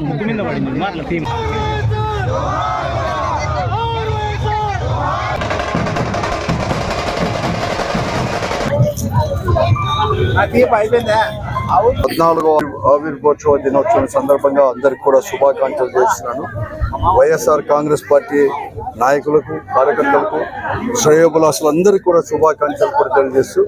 ముక్కు మీద పడింది పద్నాలుగో ఆవిర్భోత్సవ దినోత్సవం సందర్భంగా అందరికి కూడా శుభాకాంక్షలు చేస్తున్నాను. వైఎస్ఆర్ కాంగ్రెస్ పార్టీ నాయకులకు కార్యకర్తలకు శ్రేయోభిలాసులు అందరికీ కూడా శుభాకాంక్షలు కూడా తెలియజేస్తూ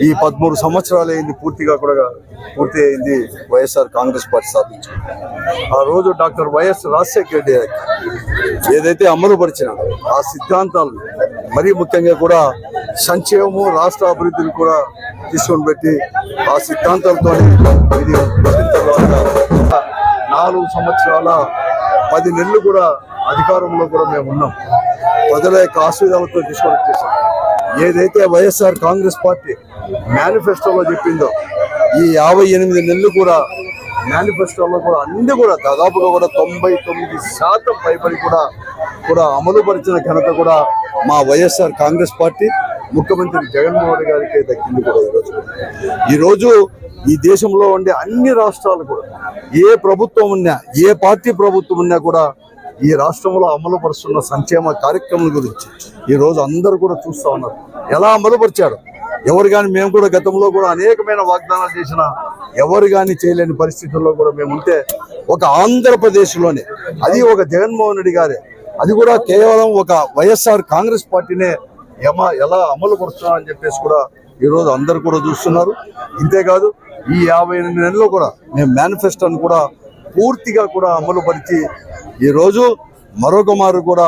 ఈ పదమూడు సంవత్సరాలు అయింది పూర్తిగా కూడా పూర్తి అయింది వైఎస్ఆర్ కాంగ్రెస్ పార్టీ స్థాపించింది ఆ రోజు డాక్టర్ వైఎస్ రాజశేఖర రెడ్డి ఏదైతే అమలుపరిచిన ఆ సిద్ధాంతాలు మరీ ముఖ్యంగా కూడా సంక్షేమము రాష్ట్ర అభివృద్ధిని కూడా తీసుకొని పెట్టి ఆ సిద్ధాంతాలతో ఇది నాలుగు సంవత్సరాల పది నెలలు కూడా అధికారంలో కూడా మేము ఉన్నాం. ప్రజల యొక్క ఆశీర్వాదాలతో తీసుకొని వచ్చేసాం. ఏదైతే వైఎస్ఆర్ కాంగ్రెస్ పార్టీ మేనిఫెస్టోలో చెప్పిందో ఈ యాభై ఎనిమిది నెలలు కూడా మేనిఫెస్టోలో కూడా అన్ని కూడా దాదాపుగా కూడా తొంభై తొమ్మిది శాతం పైబడి కూడా కూడా అమలుపరిచిన ఘనత కూడా మా వైఎస్ఆర్ కాంగ్రెస్ పార్టీ. ముఖ్యమంత్రి జగన్మోహన్ రెడ్డి గారికి దక్కింది కూడా ఈరోజు ఈరోజు ఈ దేశంలో ఉండే అన్ని రాష్ట్రాలు కూడా ఏ ప్రభుత్వం ఉన్నా ఏ పార్టీ ప్రభుత్వం ఉన్నా కూడా ఈ రాష్ట్రంలో అమలుపరుస్తున్న సంక్షేమ కార్యక్రమాల గురించి ఈ రోజు అందరూ కూడా చూస్తూ ఉన్నారు. ఎలా అమలుపరిచాడు? ఎవరు కానీ మేము కూడా గతంలో కూడా అనేకమైన వాగ్దానాలు చేసిన ఎవరు కానీ చేయలేని పరిస్థితుల్లో కూడా మేము ఉంటే ఒక ఆంధ్రప్రదేశ్లోనే అది ఒక జగన్మోహన్ రెడ్డి గారే అది కూడా కేవలం ఒక వైఎస్ఆర్ కాంగ్రెస్ పార్టీనే ఎమ ఎలా అమలు పరుస్తున్నారని చెప్పేసి కూడా ఈరోజు అందరు కూడా చూస్తున్నారు. ఇంతేకాదు ఈ యాభై ఎనిమిది నెలల్లో కూడా మేము మేనిఫెస్టోని కూడా పూర్తిగా కూడా అమలుపరిచి ఈరోజు మరొక మారు కూడా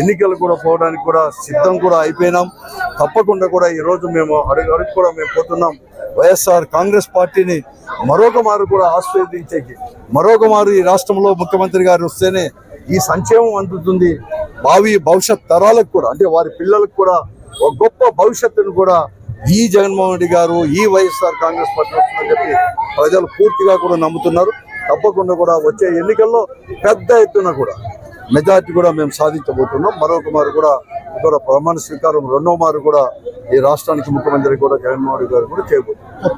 ఎన్నికలు కూడా పోవడానికి కూడా సిద్ధం కూడా అయిపోయినాం. తప్పకుండా కూడా ఈరోజు మేము అడుగు అడుగు కూడా మేము పోతున్నాం. వైఎస్ఆర్ కాంగ్రెస్ పార్టీని మరొక మారు కూడా ఆస్వాదించేకి మరొక మారు ఈ రాష్ట్రంలో ముఖ్యమంత్రి గారు వస్తేనే ఈ సంక్షేమం అందుతుంది. భావి భవిష్యత్ తరాలకు కూడా అంటే వారి పిల్లలకు కూడా ఒక గొప్ప భవిష్యత్తును కూడా ఈ జగన్మోహన్ రెడ్డి గారు ఈ వైఎస్ఆర్ కాంగ్రెస్ పార్టీ వస్తుందని చెప్పి ప్రజలు పూర్తిగా కూడా నమ్ముతున్నారు. తప్పకుండా కూడా వచ్చే ఎన్నికల్లో పెద్ద ఎత్తున కూడా మెజార్టీ కూడా మేము సాధించబోతున్నాం. మరొక మారు కూడా ఇక్కడ ప్రమాణ స్వీకారం రెండో మారు కూడా ఈ రాష్ట్రానికి ముఖ్యమంత్రి కూడా జగన్మోహన్ గారు కూడా చేయబోతున్నారు.